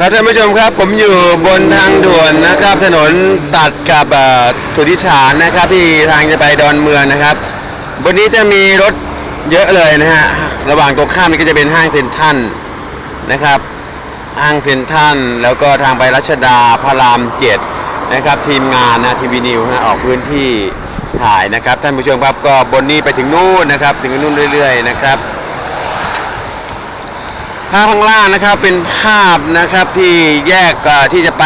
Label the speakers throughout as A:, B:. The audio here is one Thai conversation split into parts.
A: ครับท่านผู้ชมครับผมอยู่บนทางด่วนนะครับ ถนนตัดกับสุทธิฐานนะครับ ที่ทางจะไปดอนเมืองนะครับบนนี้จะมีรถเยอะเลยนะฮะระหว่างตรงข้ามนี่ก็จะเป็นห้างเซ็นทรัลนะครับห้างเซ็นทรัลแล้วก็ทางไปรัชดาพระรามเจ็ดนะครับ ทีมงานนะทีวีนิวนะออกพื้นที่ถ่ายนะครับ ท่านผู้ชมครับก็บนนี้ไปถึงนู่นนะครับ ถึงนู่นเรื่อย ๆ นะครับ ข้างล่างนะครับเป็นภาพนะครับที่แยกที่จะไป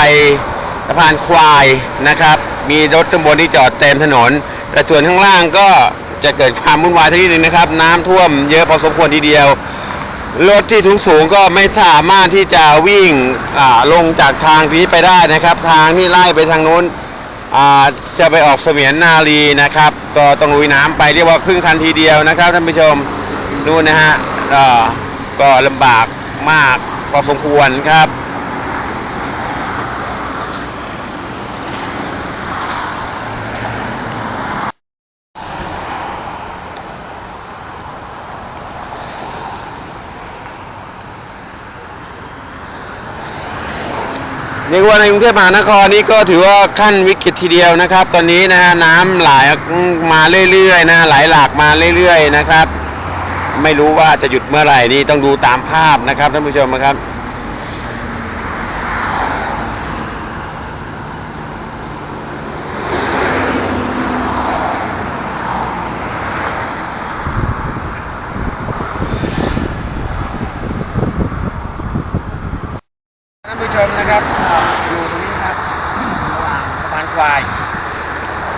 A: สะพานควายนะครับ มีรถข้างบนที่จอดเต็มถนน แต่ส่วนข้างล่างก็จะเกิดความวุ่นวายทีนึงนะครับ น้ำท่วมเยอะพอสมควรทีเดียว รถที่ถุงสูงก็ไม่สามารถที่จะวิ่งลงจากทางนี้ไปได้นะครับ ทางที่ไล่ไปทางนู้นจะไปออกเสมียนนาลีนะครับ ก็ต้องลุยน้ำไปเรียกว่าครึ่งคันทีเดียวนะครับท่านผู้ชมนู่นนะฮะก็ลำบาก มากพอสมควรครับ เรียกว่าในกรุงเทพมหานครนี้ก็ถือว่าขั้นวิกฤตทีเดียวนะครับ ตอนนี้นะฮะน้ำไหลมาเรื่อยๆนะไหลหลากมาเรื่อยๆนะครับ ไม่รู้ว่าจะหยุดเมื่อไหร่นี่ต้องดูตามภาพนะครับท่านผู้ชมนะครับท่านผู้ชมนะครับอยู่ตรงนี้ครับระหว่างสะพานควาย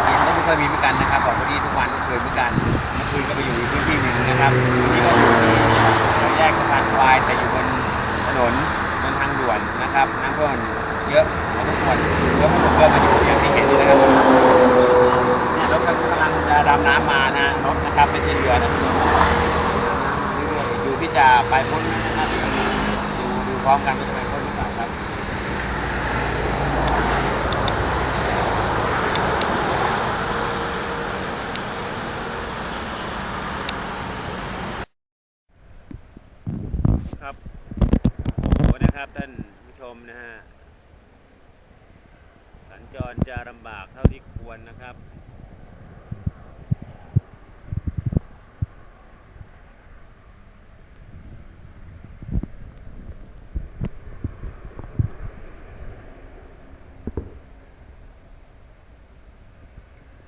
A: เห็นต้องไม่เคยมีเหมือนกันนะครับบอกพอดีทุกวันก็เคยเหมือนกันเมื่อคืนก็ไปอยู่อีกพื้นที่ นะครับนี่ก็อยู่ที่แยกสะพานควายแต่อยู่บนถนนบนทางด่วนนะครับน้ำท่วมเยอะพอสมควรแล้วพวกผมก็มาอยู่อย่างที่เห็นนี่นะครับเนี่ยรถกำลังจะดำน้ำมานะรถนะครับไม่ใช่เรือนะอยู่ที่จะไปพ้นนะครับดูดูพร้อมกันว่าจะไปพ้นหรือเปล่าครับ ครับโอ้นะครับท่านผู้ชมนะฮะสัญจรจะลำบากเท่าที่ควรนะครับ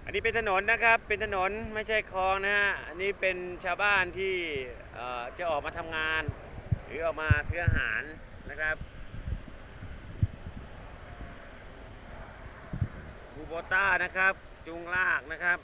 A: อันนี้เป็นถนนนะครับ เป็นถนนไม่ใช่คลองนะฮะ อันนี้เป็นชาวบ้านที่จะออกมาทำงาน รือออกมาซื้ออาหารนะครับบูโบต้านะครับ จุงลากนะครับ